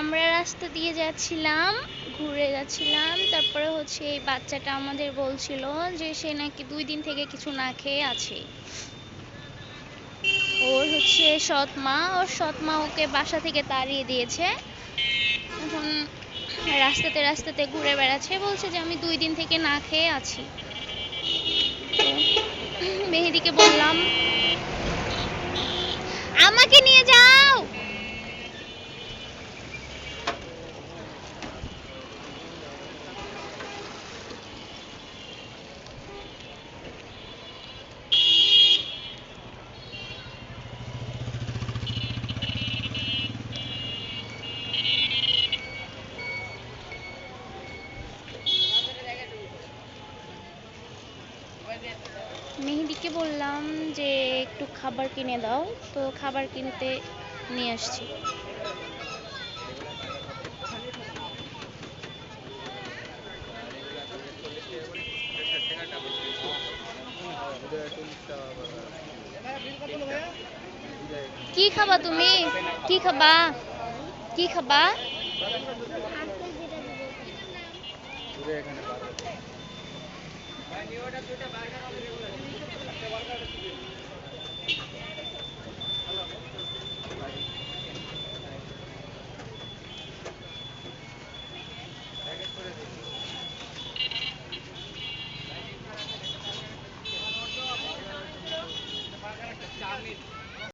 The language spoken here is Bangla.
আমরা রাস্তা দিয়ে যাচ্ছিলাম, ঘুরে যাচ্ছিলাম। তারপরে হচ্ছে এই বাচ্চাটা আমাদের বলছিল যে সে নাকি দুই দিন থেকে কিছু না খেয়ে আছে। ওর হচ্ছে সৎ মা ওর সৎ মা ওকে বাসা থেকে তাড়িয়ে দিয়েছে। এখন রাস্তাতে রাস্তাতে ঘুরে বেড়াচ্ছে, বলছে যে আমি দুই দিন থেকে না খেয়ে আছি। মেহেদিকে বললাম, আমাকে নিয়ে যাও মেহেদিকে বললাম যে একটু খাবার কিনে দাও, তো খাবার কিনতে নিয়ে আসছি। কি খাবা তুমি? কি খাবা? কি খাবা?